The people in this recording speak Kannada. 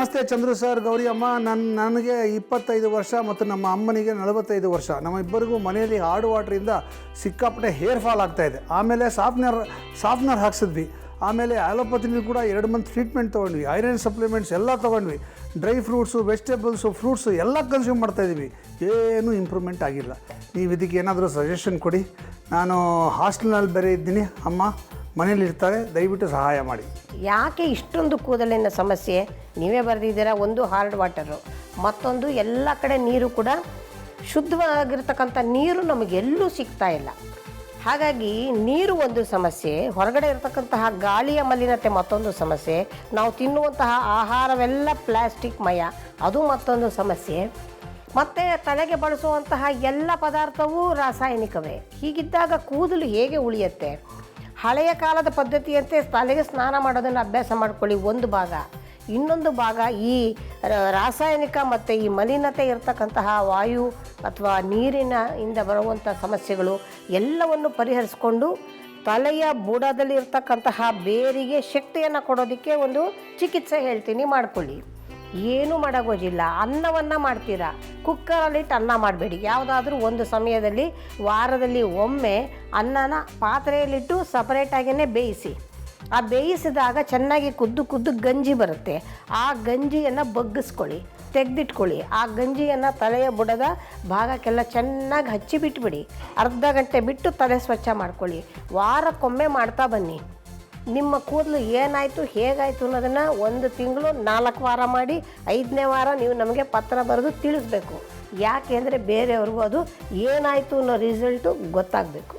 ನಮಸ್ತೆ ಚಂದ್ರು ಸರ್, ಗೌರಿ ಅಮ್ಮ. ನನ್ನ ನನಗೆ ಇಪ್ಪತ್ತೈದು ವರ್ಷ ಮತ್ತು ನಮ್ಮ ಅಮ್ಮನಿಗೆ ನಲವತ್ತೈದು ವರ್ಷ. ನಮ್ಮ ಇಬ್ಬರಿಗೂ ಮನೆಯಲ್ಲಿ ಹಾರ್ಡ್ ವಾಟ್ರಿಂದ ಸಿಕ್ಕಾಪಟ್ಟೆ ಹೇರ್ ಫಾಲ್ ಆಗ್ತಾ ಇದೆ. ಆಮೇಲೆ ಸಾಫ್ಟ್ನರ್ ಸಾಫ್ಟ್ನರ್ ಹಾಕ್ಸಿದ್ವಿ. ಆಮೇಲೆ ಆ್ಯಲೋಪತಿನಲ್ಲಿ ಕೂಡ ಎರಡು ಮಂತ್ ಟ್ರೀಟ್ಮೆಂಟ್ ತೊಗೊಂಡ್ವಿ. ಐರನ್ ಸಪ್ಲಿಮೆಂಟ್ಸ್ ಎಲ್ಲ ತೊಗೊಂಡ್ವಿ. ಡ್ರೈ ಫ್ರೂಟ್ಸು, ವೆಜಿಟೇಬಲ್ಸು, ಫ್ರೂಟ್ಸು ಎಲ್ಲ ಕನ್ಸ್ಯೂಮ್ ಮಾಡ್ತಾಯಿದ್ದೀವಿ ಏನೂ ಇಂಪ್ರೂವ್ಮೆಂಟ್ ಆಗಿಲ್ಲ. ನೀವು ಇದಕ್ಕೆ ಏನಾದರೂ ಸಜೆಷನ್ ಕೊಡಿ. ನಾನು ಹಾಸ್ಟೆಲ್ನಲ್ಲಿ ಬೇರೆ ಇದ್ದೀನಿ. ಅಮ್ಮ ಮನೇಲಿ ಇರ್ತಾರೆ ದಯವಿಟ್ಟು ಸಹಾಯ ಮಾಡಿ. ಯಾಕೆ ಇಷ್ಟೊಂದು ಕೂದಲಿನ ಸಮಸ್ಯೆ? ನೀವೇ ಬರೆದಿದ್ದೀರಾ ಒಂದು ಹಾರ್ಡ್ ವಾಟರು. ಮತ್ತೊಂದು ಎಲ್ಲ ಕಡೆ ನೀರು ಕೂಡ ಶುದ್ಧವಾಗಿರ್ತಕ್ಕಂಥ ನೀರು ನಮಗೆಲ್ಲೂ ಸಿಗ್ತಾ ಇಲ್ಲ. ಹಾಗಾಗಿ ನೀರು ಒಂದು ಸಮಸ್ಯೆ, ಹೊರಗಡೆ ಇರತಕ್ಕಂತಹ ಗಾಳಿಯ ಮಲಿನತೆ ಮತ್ತೊಂದು ಸಮಸ್ಯೆ, ನಾವು ತಿನ್ನುವಂತಹ ಆಹಾರವೆಲ್ಲ ಪ್ಲಾಸ್ಟಿಕ್ ಮಯ, ಅದು ಮತ್ತೊಂದು ಸಮಸ್ಯೆ. ಮತ್ತು ತಲೆಗೆ ಬಳಸುವಂತಹ ಎಲ್ಲ ಪದಾರ್ಥವೂ ರಾಸಾಯನಿಕವೇ. ಹೀಗಿದ್ದಾಗ ಕೂದಲು ಹೇಗೆ ಉಳಿಯುತ್ತೆ? ಹಳೆಯ ಕಾಲದ ಪದ್ಧತಿಯಂತೆ ತಲೆಗೆ ಸ್ನಾನ ಮಾಡೋದನ್ನು ಅಭ್ಯಾಸ ಮಾಡ್ಕೊಳ್ಳಿ ಒಂದು ಭಾಗ. ಇನ್ನೊಂದು ಭಾಗ ಈ ರಾಸಾಯನಿಕ ಮತ್ತು ಈ ಮಲಿನತೆ ಇರತಕ್ಕಂತಹ ವಾಯು ಅಥವಾ ನೀರಿನ ಇಂದ ಬರುವಂಥ ಸಮಸ್ಯೆಗಳು ಎಲ್ಲವನ್ನು ಪರಿಹರಿಸ್ಕೊಂಡು ತಲೆಯ ಬುಡದಲ್ಲಿ ಇರ್ತಕ್ಕಂತಹ ಬೇರಿಗೆ ಶಕ್ತಿಯನ್ನು ಕೊಡೋದಕ್ಕೆ ಒಂದು ಚಿಕಿತ್ಸೆ ಹೇಳ್ತೀನಿ ಮಾಡ್ಕೊಳ್ಳಿ. ಏನೂ ಮಾಡೋಗೋಜಿಲ್ಲ ಅನ್ನವನ್ನು ಮಾಡ್ತೀರಾ? ಕುಕ್ಕರಲ್ಲಿಟ್ಟು ಅನ್ನ ಮಾಡಬೇಡಿ. ಯಾವುದಾದ್ರೂ ಒಂದು ಸಮಯದಲ್ಲಿ, ವಾರದಲ್ಲಿ ಒಮ್ಮೆ ಅನ್ನನ ಪಾತ್ರೆಯಲ್ಲಿಟ್ಟು ಸಪರೇಟಾಗಿಯೇ ಬೇಯಿಸಿ. ಆ ಬೇಯಿಸಿದಾಗ ಚೆನ್ನಾಗಿ ಕುದ್ದು ಕುದ್ದು ಗಂಜಿ ಬರುತ್ತೆ. ಆ ಗಂಜಿಯನ್ನು ಬಗ್ಗಿಸ್ಕೊಳ್ಳಿ. ತೆಗೆದಿಟ್ಕೊಳ್ಳಿ. ಆ ಗಂಜಿಯನ್ನು ತಲೆಯ ಬುಡದ ಭಾಗಕ್ಕೆಲ್ಲ ಚೆನ್ನಾಗಿ ಹಚ್ಚಿ ಬಿಟ್ಬಿಡಿ ಅರ್ಧ ಗಂಟೆ ಬಿಟ್ಟು ತಲೆ ಸ್ವಚ್ಛ ಮಾಡ್ಕೊಳ್ಳಿ. ವಾರಕ್ಕೊಮ್ಮೆ ಮಾಡ್ತಾ ಬನ್ನಿ. ನಿಮ್ಮ ಕೂದಲು ಏನಾಯಿತು, ಹೇಗಾಯಿತು ಅನ್ನೋದನ್ನು ಒಂದು ತಿಂಗಳು, ನಾಲ್ಕು ವಾರ ಮಾಡಿ, ಐದನೇ ವಾರ ನೀವು ನಮಗೆ ಪತ್ರ ಬರೆದು ತಿಳಿಸ್ಬೇಕು. ಯಾಕೆ ಅಂದರೆ ಬೇರೆಯವ್ರಿಗೂ ಅದು ಏನಾಯಿತು ಅನ್ನೋ ರಿಸಲ್ಟು ಗೊತ್ತಾಗಬೇಕು.